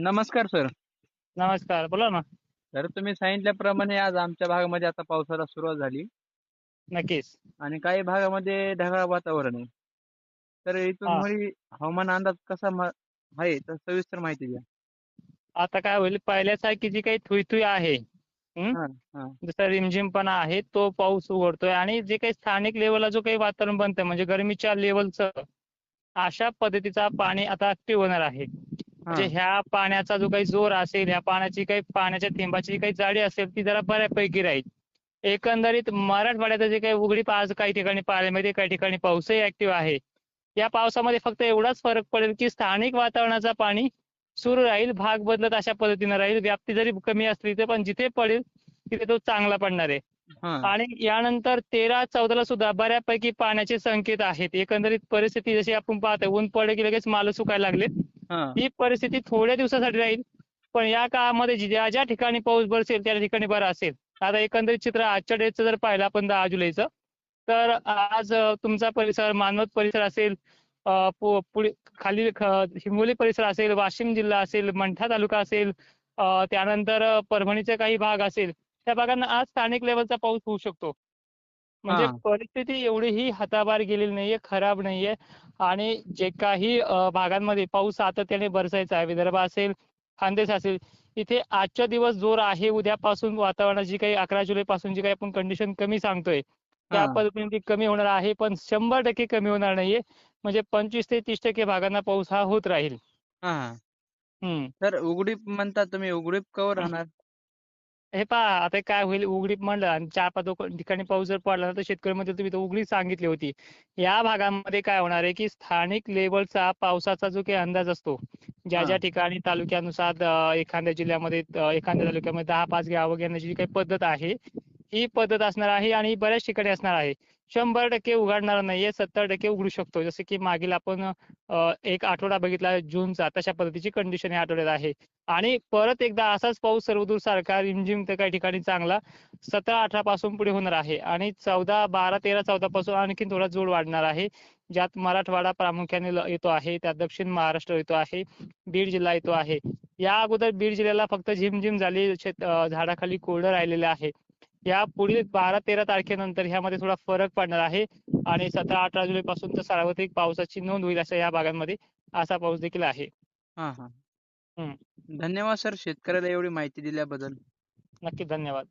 नमस्कार सर. नमस्कार. बोला ना. तर तुम्ही सांगितल्याप्रमाणे आज आमच्या भागामध्ये आता पावसाला सुरुवात झाली. नक्कीच. आणि काही भागामध्ये ढगाळ वातावरण आहे. तर इथून हा. पुढे हवामान अंदाज कसा मा- आहे तर सविस्तर माहिती द्या. आता काय होईल पहिल्यासारखी जी काही थुई आहे हं? हा, हा. जसा रिमझिमपणा आहे तो पाऊस उघडतोय आणि जे काही स्थानिक लेवलला जो काही वातावरण बनतंय म्हणजे गरमीच्या लेवलचं अशा पद्धतीचा पाणी आता ऍक्टिव्ह होणार आहे. म्हणजे ह्या पाण्याचा जो काही जोर असेल ह्या पाण्याची काही पाण्याच्या थेंबाची जी काही जाडी असेल ती जरा बऱ्यापैकी राहील. एकंदरीत मराठवाड्यात जे काही उघडीप आज काही ठिकाणी पाहायला मिळते काही ठिकाणी पाऊसही ऍक्टिव्ह आहे. या पावसामध्ये फक्त एवढाच फरक पडेल की स्थानिक वातावरणाचा पाणी सुरू राहील भाग बदलत अशा पद्धतीने राहील. व्याप्ती जरी कमी असली तर पण जिथे पडेल तिथे तो चांगला पडणार आहे. आणि यानंतर तेरा चौदाला सुद्धा बऱ्यापैकी पाण्याचे संकेत आहेत. एकंदरीत परिस्थिती जशी आपण पाहतोय ऊन पडले की लगेच माल सुकायला लागले ही. परिस्थिती थोड्या दिवसासाठी राहील पण या काळामध्ये ज्या ज्या ठिकाणी पाऊस बरसेल त्या ठिकाणी बरं असेल. आता एकंदरीत चित्र आजच्या डेटचं जर पाहिलं आपण दहा जुलैचं तर आज तुमचा परिसर मानवत परिसर असेल पु- पुढे खाली हिंगोली परिसर असेल वाशिम जिल्हा असेल मंठा तालुका असेल त्यानंतर परभणीचे काही भाग असेल त्या भागांना आज स्थानिक लेवलचा पाऊस होऊ शकतो. म्हणजे. परिस्थिती एवढीही हाताबाहेर गेलेली नाहीये खराब नाहीये आणि जे काही भागांमध्ये पाऊस सातत्याने बरसायचा आहे विदर्भ असेल खानदेश असेल इथे आजच्या दिवस जोर आहे उद्यापासून वातावरणाची काही अकरा जुलै पासून जी काही आपण कंडिशन कमी सांगतोय त्या. पद्धतीने ती कमी होणार आहे पण शंभर टक्के कमी होणार नाहीये म्हणजे पंचवीस ते तीस टक्के भागांना पाऊस हा होत राहील. हम्म तर उघडीप म्हणता तुम्ही उघडीप कवर राहणार हे पहा आता काय होईल उघडीप म्हणलं आणि चार पाच ठिकाणी पाऊस जर पडला ना तर शेतकऱ्यांमध्ये तुम्ही तर उघडीप सांगितली होती या भागामध्ये काय होणार आहे की स्थानिक लेवलचा पावसाचा जो काही अंदाज असतो ज्या. ज्या ठिकाणी तालुक्यानुसार एखाद्या जिल्ह्यामध्ये एखाद्या तालुक्यामध्ये दहा पाच गावं घेण्याची जी काही पद्धत आहे ही पद्धत असणार आहे आणि बऱ्याच ठिकाणी असणार आहे. शंभर टक्के उघडणार नाहीये सत्तर टक्के उघडू शकतो. जसं की मागील आपण एक आठवडा बघितला जूनचा. तशा पद्धतीची कंडिशन या आठवड्यात आहे. आणि परत एकदा असाच पाऊस सर्वदूर सारखा रिमझिम तर काही ठिकाणी चांगला सतरा अठरा पासून पुढे होणार आहे. आणि चौदा बारा तेरा चौदा पासून आणखी थोडा जोड वाढणार आहे. ज्यात मराठवाडा प्रामुख्याने येतो आहे. त्यात दक्षिण महाराष्ट्र येतो आहे. बीड जिल्हा येतो आहे. या अगोदर बीड जिल्ह्याला फक्त झिमझिम झाली झाडाखाली कोरडं राहिलेलं आहे. या पुढील बारा तेरा तारखेनंतर ह्यामध्ये थोडा फरक पडणार आहे. आणि सतरा अठरा जुलै पासून तर सार्वत्रिक पावसाची नोंद होईल अशा या भागांमध्ये असा पाऊस देखील आहे. हा हा. हम्म. धन्यवाद सर. शेतकऱ्याला एवढी माहिती दिल्याबद्दल. नक्की धन्यवाद.